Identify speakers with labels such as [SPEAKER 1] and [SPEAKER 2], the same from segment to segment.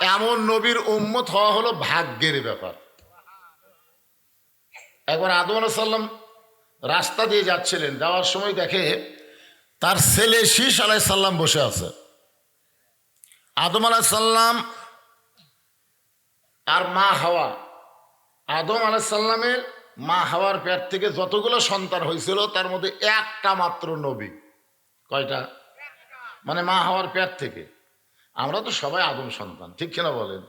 [SPEAKER 1] এমন নবীর উম্মত হওয়া হলো ভাগ্যের ব্যাপার। একবার আদম আলাইসাল্লাম রাস্তা দিয়ে যাচ্ছিলেন, যাওয়ার সময় দেখে তার ছেলে শীষ আলাইসাল্লাম বসে আছে। আদম আলাইসাল্লাম আর মা হাওয়া। আদম আলাইসাল্লামের মা হাওয়ার পেট থেকে যতগুলো সন্তান হয়েছিল, তার মধ্যে একটা মাত্র নবী। কয়টা? মানে মা হাওয়ার পেট থেকে। আমরা তো সবাই আদম সন্তান, ঠিক কিনা বলেন?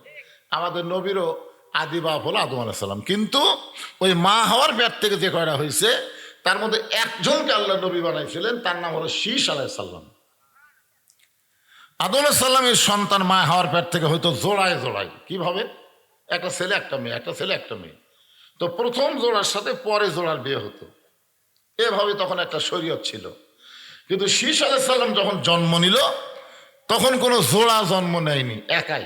[SPEAKER 1] আমাদের নবীরও আদি বাপ হলো আদম আলাইসাল্লাম কিন্তু ওই মা হওয়ার পেট থেকে যে কয়টা হয়েছে, তার মধ্যে একজনকে আল্লাহ নবী বানাইছিলেন, তার নাম হলো শীষ আলাইসাল্লাম আদম আলাইসাল্লামের সন্তান মা হওয়ার পেট থেকে হয়তো জোড়ায় জোড়ায়। কীভাবে? একটা ছেলে, একটা মেয়ে, একটা ছেলে, একটা মেয়ে। তো প্রথম জোড়ার সাথে পরে জোড়ার বিয়ে হতো। এভাবে তখন একটা শরীয়ত ছিল। কিন্তু শীষ আলাইসাল্লাম যখন জন্ম নিল তখন কোনো জোড়া জন্ম নেয়নি, একাই।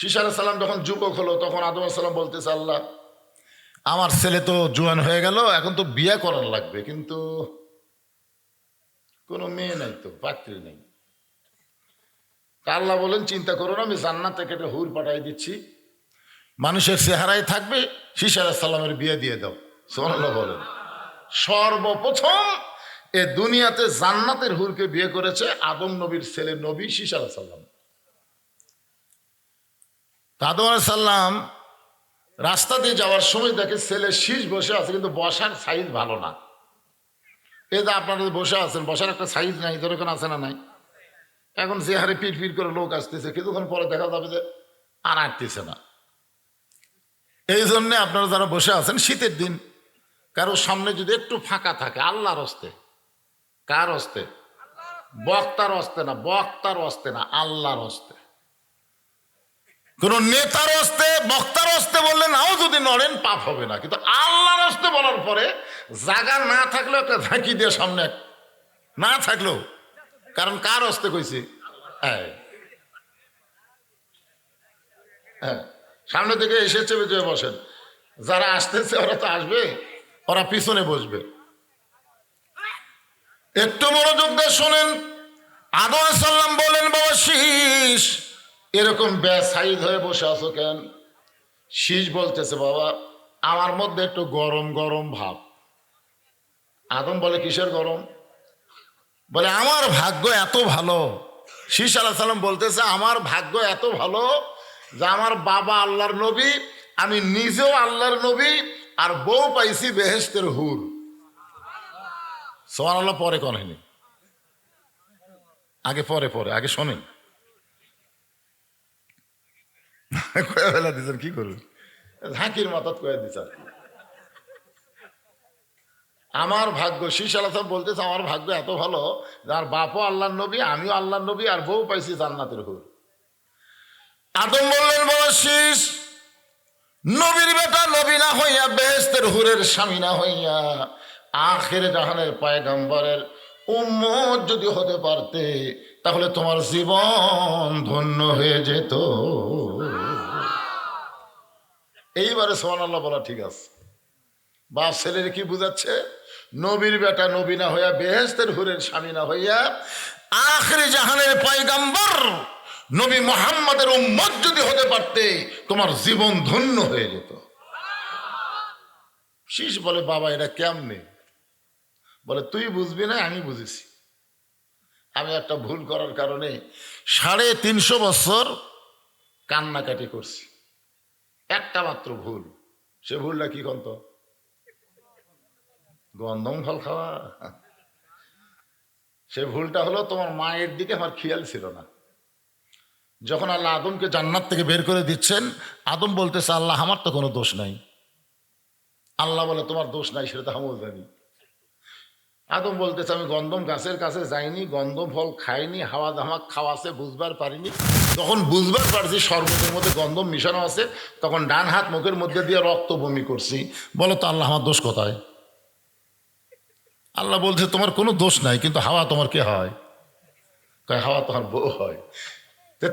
[SPEAKER 1] শীষ আলাইসাল্লাম যখন যুবক হলো, তখন আদম আলাইসাল্লাম বলতেছে, আল্লাহ, আমার ছেলে তো জোয়ান হয়ে গেল, এখন তো বিয়ে করার লাগবে, কিন্তু কোনো মেয়ে নাই তো, পাত্রী নেই। আল্লাহ বলেন, চিন্তা করো না, আমি জান্নাত থেকে একটা হুর পাঠাই দিচ্ছি। মানুষের চেহারায় থাকবে শীষ আলাইসাল্লামের বিয়ে দিয়ে দাও। সোমাল্লাহ বলেন। সর্বপ্রথম এ দুনিয়াতে জান্নাতের হুরকে বিয়ে করেছে আদম নবীর ছেলে নবী শীষ আলাইসাল্লাম আদম আলাইসাল্লাম রাস্তা দিয়ে যাওয়ার সময় দেখে ছেলে শীষ বসে আছে, কিন্তু বসার সাইজ ভালো না। এই যে আপনারা বসে আছেন, বসার একটা সাইজ নাই যেরকম আছে না নাই? এখন যে হারে পিট পিট করে লোক আসতেছে, কিছুক্ষণ পরে দেখা যাবে যে আর আটতেছে না। এই জন্যে আপনারা যারা বসে আছেন, শীতের দিন কারও সামনে যদি একটু ফাঁকা থাকে, আল্লাহর হস্তে কার হস্তে? বক্তার হস্তে না, বক্তার হস্তে না, আল্লাহর হস্তে। কোন নেতার হস্তে, বক্তার হস্তে বললে নাও যদি নড়েন, পাপ হবে না। কিন্তু আল্লাহর হস্তে বলার পরে জায়গা না থাকলেও একটা ঝাঁকি দিয়ে সামনে না থাকলেও। কারণ কার হস্তে কইছি? হ্যাঁ হ্যাঁ সামনে থেকে এসে চেপে চেপে বসেন। যারা আসতেছে, ওরা তো আসবে, ওরা পিছনে বসবে। একটু মনোযোগ দিয়ে শোনেন। আদম সাল্লাম বলেন, বাবা, শীষ। এরকম ব্যাসাইদ হয়ে বসে আছো কেন? শীষ বলতেছে, বাবা, আমার মধ্যে একটু গরম গরম ভাব। আদম বলে, কিসের গরম? বলে, আমার ভাগ্য এত ভালো। শীষ আলাহ সাল্লাম বলতেছে, আমার ভাগ্য এত ভালো যে আমার বাবা আল্লাহর নবী, আমি নিজেও আল্লাহর নবী, আর বউ পাইছি বেহেস্তের হুর। সোমান আল্লাহ পরে কনেনি আগে পরে পরে, আগে শোনেন। কয়ে দিচ্ছেন কি করুন? ঝাঁকির মাথাত কয়ে দিচ্ছেন আমার ভাগ্য শীষ আল্লাহ বলতেছে, আমার ভাগ্য এত ভালো, যার বাপও আল্লাহর নবী, আমিও আল্লাহ নবী, আর বউ পাইছি জান্নাতের হুর আদম বললেন বাবা শীষ নবীর বেটা নবী না হইয়া বেহেস্তের হুরের স্বামী না হইয়া আখের জাহানের পায়গাম্বরের উম্মত যদি হতে পারতে, তাহলে তোমার জীবন ধন্য হয়ে যেত। এইবারে সোহান আল্লাহ বলা ঠিক আছে। বাপ ছেলের কি বুঝাচ্ছে? নবীর বেটা নবী না হইয়া বেহেস্তের হুরের স্বামী না হইয়া, আখরে জাহানের পায়গাম্বর নবী মোহাম্মদের উম্মত যদি হতে পারতে, তোমার জীবন ধন্য হয়ে যেত। শীষ বলে, বাবা, এটা কেমনে? বলে, তুই বুঝবি না, আমি বুঝেছি। আমি একটা ভুল করার কারণে সাড়ে তিনশো বছর কান্নাকাটি করছি। একটা মাত্র ভুল। সে ভুলটা কি কন্ত গন্ধম ফল খাওয়া। সে ভুলটা হলো, তোমার মায়ের দিকে আমার খেয়াল ছিল না। যখন আল্লাহ আদমকে জান্নাত থেকে বের করে দিচ্ছেন, আদম বলতেছে, আল্লাহ, আমার তো কোনো দোষ নাই। আল্লাহ বলে, তোমার দোষ নাই, সেটা তো আমিও জানি। আদম বলতেছে, আমি গন্ধম গাছের কাছে যাইনি, গন্ধম ফল খাইনি হাওয়া ধামাক খাওয়াছে, বুঝবার পারিনি। তখন বুঝবার পারছি, শরবতের মধ্যে গন্ধম মিশানো আছে, তখন ডান হাত মুখের মধ্যে দিয়ে রক্ত বমি করছি। বলো তো, আল্লাহ আমার দোষ কোথায়? আল্লাহ বলছে, তোমার কোনো দোষ নাই, কিন্তু হাওয়া তোমার কে হয়? হাওয়া তোমার বউ হয়।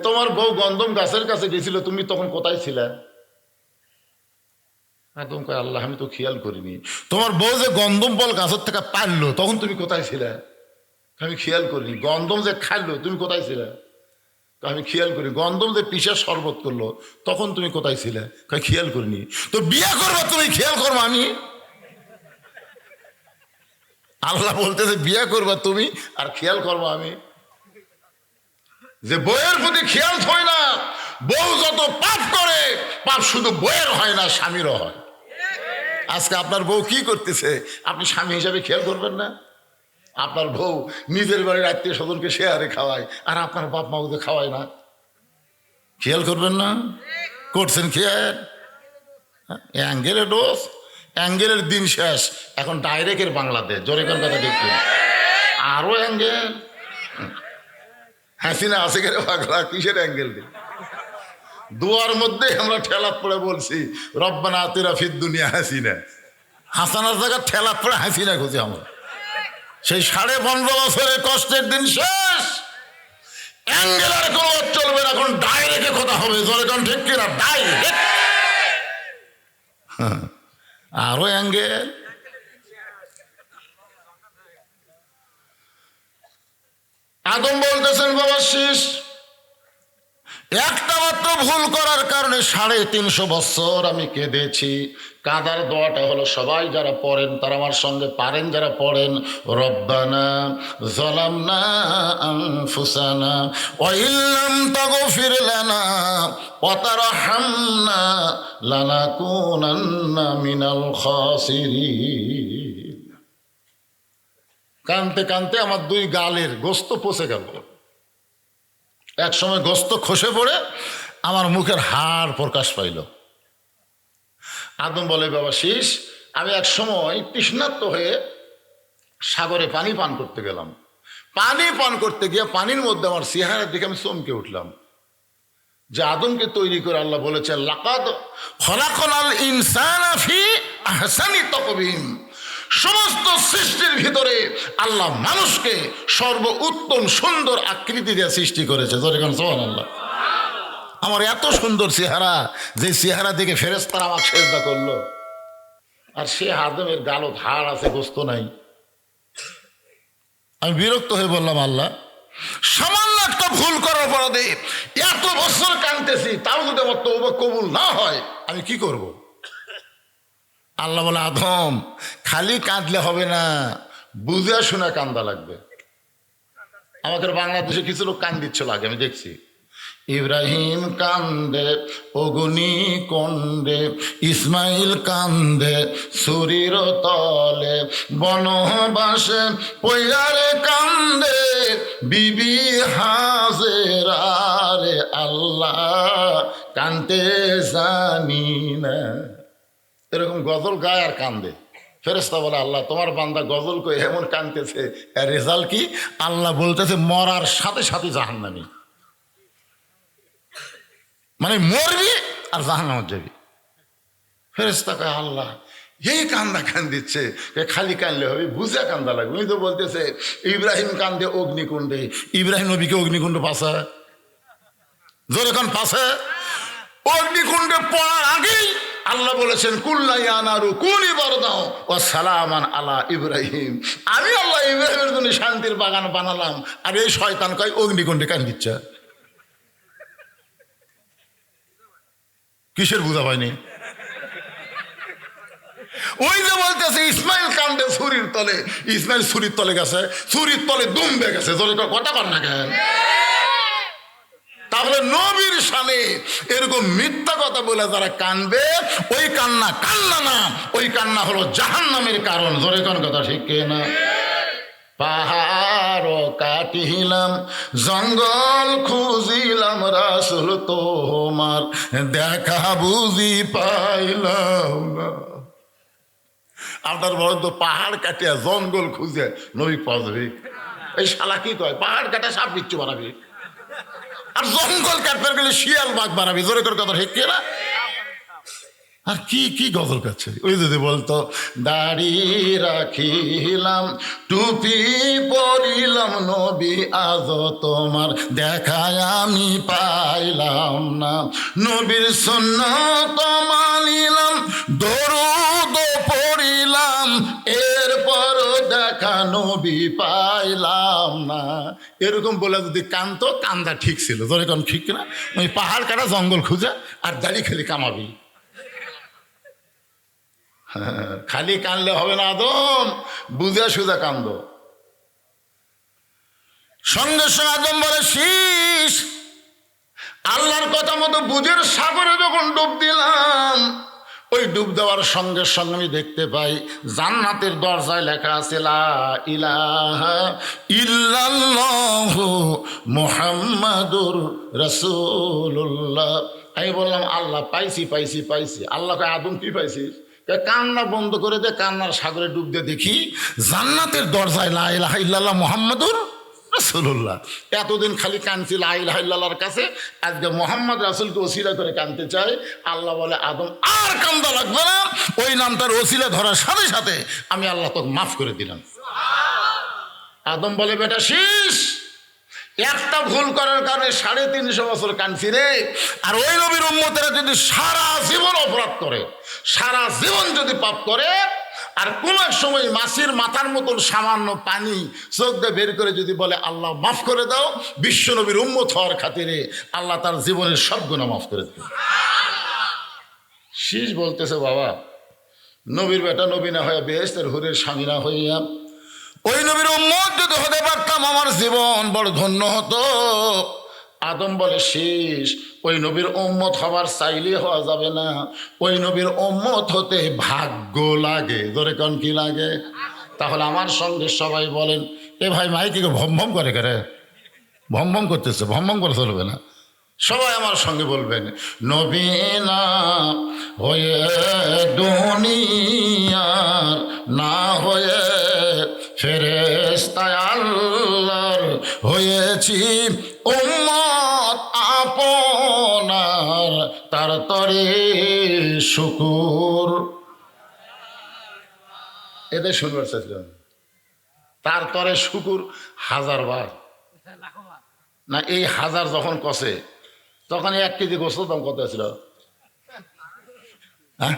[SPEAKER 1] তোমার বউ গন্ধম গাছের কাছে গেছিল, তুমি তখন কোথায় ছিলে? একদম কয়, আল্লাহ, আমি তো খেয়াল করিনি। তোমার বউ যে গন্ধম বল গাছের থেকে পারল, তখন তুমি কোথায় ছিলে? আমি খেয়াল করিনি। গন্ধম যে খাইলো, তুমি কোথায় ছিলে? আমি খেয়াল করি গন্ধম যে পিসা শরবত করল, তখন তুমি কোথায় ছিলে? খেয়াল করিনি। তো বিয়ে করবা, তুমি খেয়াল করব আমি? আল্লাহ বলতেছে, বিয়ে করবা তুমি আর খেয়াল করব আমি। যে বইয়ের প্রতি খেয়াল হয় না, বউ যত পাপ করে, পাপ শুধু বইয়ের হয় না, স্বামীরও হয়। আজকে আপনার বউ কি করতেছে? আপনি স্বামী হিসাবে খেয়াল করবেন না? আপনার বউ নিজের বাড়ির আত্মীয় স্বজনকে শেয়ারে খাওয়ায়, আর আপনার বাপ মা ওদের খাওয়ায় না। খেয়াল করবেন না? করছেন খেয়াল অ্যাঙ্গেলে ডোজ অ্যাঙ্গেলের দিন শেষ। এখন ডাইরেক্টের বাংলাদেশ। জোরে কোন কথা দেখবেন? আরও অ্যাঙ্গেল। হাসিনা আছে কেন? পাগলা? কিসের অ্যাঙ্গেল দিন দুয়ার মধ্যে আমরা ঠেলা পড়ে বলছি, রব্বানা আতিরা ফির দুনিয়া হাসিনা। হাসানার জায়গা ঠেলা পড়ে হাসিনা খুঁজি আমরা। সেই সাড়ে পনেরো বছরের কষ্টের দিন শেষ। অ্যাঙ্গেল আর কোনো চলবে না, এখন ডাইরেক্টে কথা হবে। জোরে কোন ঠিক কিনা? ডাইরেক্ট আরও অ্যাঙ্গেল। আদম বলতেছেন, বাবা, শীষ। একটা মাত্র ভুল করার কারণে সাড়ে তিনশো বছর আমি কেঁদেছি। কাদার দোয়াটা হলো, সবাই যারা পড়েন, তারা আমার সঙ্গে পারেন, যারা পড়েন, রব্বানা জলামনা আনফুসানা ওয়াইল্লাম তাগফির লানা ওয়াতারহামনা লানাকুনান্না মিনাল খাসিরিন। কানতে কানতে আমার দুই গালের গোস্ত পচে গেল। এক সময় গোস্ত খসে পড়ে আমার মুখের হাড় প্রকাশ পাইল। আদম বলে, বাবা শীষ, আমি এক সময় তৃষ্ণার্ত হয়ে সাগরে পানি পান করতে গেলাম। পানি পান করতে গিয়ে পানির মধ্যে আমার চেহারার দিকে আমি চমকে উঠলাম। যে আদমকে তৈরি করে আল্লাহ বলেছেন, লাকাদ খলাকনাল ইনসানা আহসানি তাকবীম সমস্ত সৃষ্টির ভিতরে আল্লাহ মানুষকে সর্ব উত্তম সুন্দর আকৃতি দিয়ে সৃষ্টি করেছে। আমার এত সুন্দর চেহারা, যে চেহারা দেখে ফেরেস্তারা আমার সেজদা করল। আর সে আদমের গালো ধার আছে, গোস্ত নাই। আমি বিরক্ত হয়ে বললাম, আল্লাহ, সামান্য একটা ভুল করার পরে এত বছর কানতেছি, তাও যদি আমার তৌবা কবুল না হয়, আমি কি করব। আল্লাহ বলে, আদম, খালি কাঁদলে হবে না, বুঝে শোনা কান্দা লাগবে। আমাদের বাংলাদেশে কিছু লোক কান দিচ্ছিল আগে আমি দেখছি। ইব্রাহিম কান্দে, অগুনি কন্দে, ইসমাইল কান্দে সুরির তলে, বনবাসে পয়ারে কান্দে, বিবি হাজেরারে আল্লাহ কান্দে জানি না। এরকম গজল গায় আর কান্দে। ফেরেস্তা বলে, আল্লাহ, তোমার বান্দা গজল কই? এমন কানতেছে। রেজাল্ট কি? আল্লাহ বলতেছে, মরার সাথে সাথে জাহান্নামি। মানে মরবি আর জাহান্নামত যাবি। ফেরেস্তা কয়, আল্লাহ, এই কান্দা কান দিচ্ছে খালি কানলে হবে, বুঝে কান্দা লাগবে। উনি তো বলতেছে, ইব্রাহিম কান্দে, অগ্নিকুণ্ডে। ইব্রাহিম নবীকে অগ্নিকুণ্ড পাশা জোরে কান পাশে অগ্নিকুণ্ডে পড়ার আগেই আল্লাহ বলেছেন কুল্লাইয়ানারু কুনি বরদাও ও সালামান আলা ইব্রাহিম। আমি আল্লাহ ইব্রাহিমের জন্য শান্তির বাগান বানালাম। আর এই শয়তান কয়, অগ্নিকুণ্ডে কান দিচ্ছে। কিসের বুঝা পায়নি ওই যে বলতেছে, ইসমাইল কান্দে ছুরির তলে, ইসমাইল ছুরির তলে গেছে, ছুরির তলে দুমবে গেছে। কথা কর না কেন? তাহলে নবীর সামনে এরকম মিথ্যা কথা বলে যারা কানবে, ওই কান্না কান্না না, ওই কান্না হলো জাহান নামের কারণ। জোরে কোন কথা কে না? পাহাড় কাটিলাম, জঙ্গল খুঁজিলাম, রাসুল তোমার দেখা বুঝি পাইলাম আপনার বড় তো পাহাড় কাটিয়া জঙ্গল খুঁজে, নবী পাওয়া এই শালা কি কয়? পাহাড় কাটা সাপ বিচ্ছু বানাবি। আর জঙ্গল কাটবার গেলে শিয়াল বাঘ বানাবি জোরে করে কথা ঠিক না আর কি কি গজল কাছে ওই যদি বলতো, দাড়ি রাখিলাম, টুপি পরিলাম নবী আজ তোমার দেখায় আমি পাইলাম না। নবীর সন্ন্যত মানিলাম, দরুদ নবী পাইলাম না। এরকম বলে যদি কানতো কান্দা ঠিক ছিল। ধরে কোন ঠিক না পাহাড় কাটা জঙ্গল আর দাড়ি খালি কামাবি। হ্যাঁ, খালি কানলে হবে না আদম বুঝে সুজা কান্দ। সঙ্গে সঙ্গে আদম বলে শীষ আল্লাহর কথা মতো বুঝের সাগরে যখন ডুব দিলাম ওই ডুব দেওয়ার সঙ্গে সঙ্গে আমি দেখতে পাই, জান্নাতের দরজায় লেখা আছে মুহাম্মাদুর রাসূলুল্লাহ। আমি বললাম, আল্লাহ, পাইছি পাইছি পাইছি। আল্লাহকে আদম, কি পাইছিস? কান্না বন্ধ করে দে, কান্নার সাগরে ডুব দিয়ে দেখি জান্নাতের দরজায় লাহ ইল্লাল্লাহ মুহাম্মাদুর রাসূলুল্লাহ। এতদিন খালি কানছি লা কাছে। আজকে মোহাম্মদ রাসূলকে ওসিলা করে কানতে চায় আল্লাহ বলে, আদম আর কান্দা লাগবে না। ওই নামটার ওসিলা ধরার সাথে সাথে আমি আল্লাহ তোকে মাফ করে দিলাম। আদম বলে, বেটা শীষ একটা ভুল করার কারণে সাড়ে তিনশো বছর কানছি রে। আর ওই নবীর উম্মতেরা যদি সারা জীবন অপরাধ করে, সারা জীবন যদি পাপ করে আর কোন এক সময় মাসির মাথার মতন সামান্য পানি চোখ দিয়ে বের করে যদি বলে, আল্লাহ মাফ করে দাও বিশ্ব নবীর উম্মত হওয়ার খাতিরে আল্লাহ তার জীবনের সব গুণা মাফ করে দেবে। শীষ বলতেছে, বাবা, নবীর বেটা নবী না হইয়া বেহেস্তের হুরের স্বামী না হইয়া ওই নবীর উম্মত যদি হতে পারতাম, আমার জীবন বড় ধন্য হতো। আদম বলে, শেষ। ওই নবীর ওম্মত হবার চাইলে হওয়া যাবে না। ওই নবীর ওম্মত হতে ভাগ্য লাগে। ধরে কোন, কি লাগে? তাহলে আমার সঙ্গে সবাই বলেন, এ ভাই মাইকে ভম ভম করে করে? ভম ভম করতেছে, ভম ভম করে চলবে না? সবাই আমার সঙ্গে বলবেন নবীনা হয়ে তরে শুকুর। এটাই শুনবার চাইছিলাম তার শুকুর হাজার বার না, এই হাজার যখন কষে, তখন এক কেজি গোস্ত দাম কত ছিল? হ্যাঁ?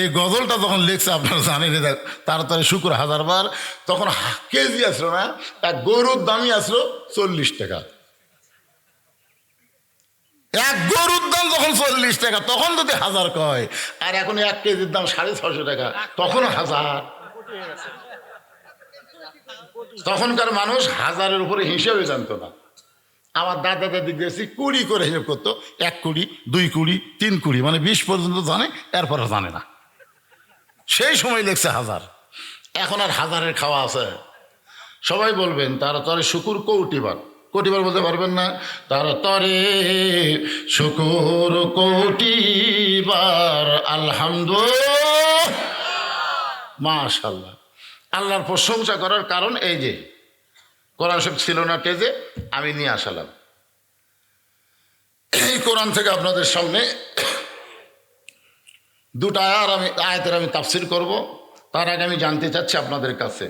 [SPEAKER 1] এই গজলটা যখন লিখছে, আপনারা জানেন তাড়াতাড়ি শুক্র হাজার বার তখন কেজি আসলো না, এক গরুর দামই আসলো চল্লিশ টাকা। এক গরুর দাম যখন চল্লিশ টাকা, তখন যদি হাজার কয়, আর এখন এক কেজির দাম সাড়ে ছশো টাকা, তখন হাজার। তখনকার মানুষ হাজারের উপরে হিসেবে জানতো না। আমার দাদা দাদি গেছি, কুড়ি করে হিসেব করতো, এক কুড়ি, দুই কুড়ি, তিন কুড়ি মানে বিশ পর্যন্ত জানে, এরপরে জানে না। সেই সময় লেখছে হাজার। এখন আর হাজারের খাওয়া আছে। সবাই বলবেন, তারা তরে শুকুর কৌটিবার কোটিবার বলতে পারবেন না। তার তরে শুকুর কৌটিবার আলহামদুলিল্লাহ। মাশাল্লাহ আল্লাহর প্রশংসা করার কারণ এই যে, কোরআন সব ছিল না টেজে আমি নিয়ে আসালাম। এই কোরআন থেকে আপনাদের সামনে দুটা আর আমি, আয়াতের আমি তাফসির করব। তার আগে আমি জানতে চাচ্ছি আপনাদের কাছে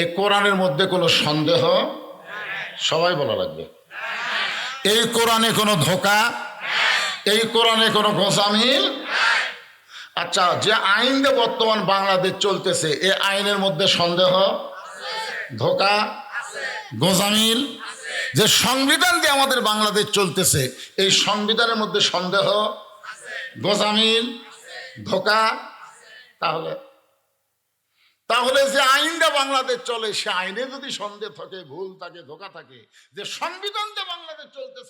[SPEAKER 1] এই কোরআনের মধ্যে কোনো সন্দেহ সবাই বলা লাগবে। এই কোরআনে কোনো ধোকা? এই কোরআনে কোনো গোসামিল? আচ্ছা যে আইন বর্তমান বাংলাদেশ চলতেছে, এই আইনের মধ্যে সন্দেহ? ধোকা? গোজামিল যে সংবিধান দিয়ে আমাদের বাংলাদেশ চলতেছে, এই সংবিধানের মধ্যে সন্দেহ? গোজামিল ধোকা? তাহলে তাহলে যে আইনটা বাংলাদেশ চলে, সে আইনে যদি সন্দেহ থাকে, ভুল থাকে, ধোকা থাকে, যে সংবিধান যে বাংলাদেশ চলতেছে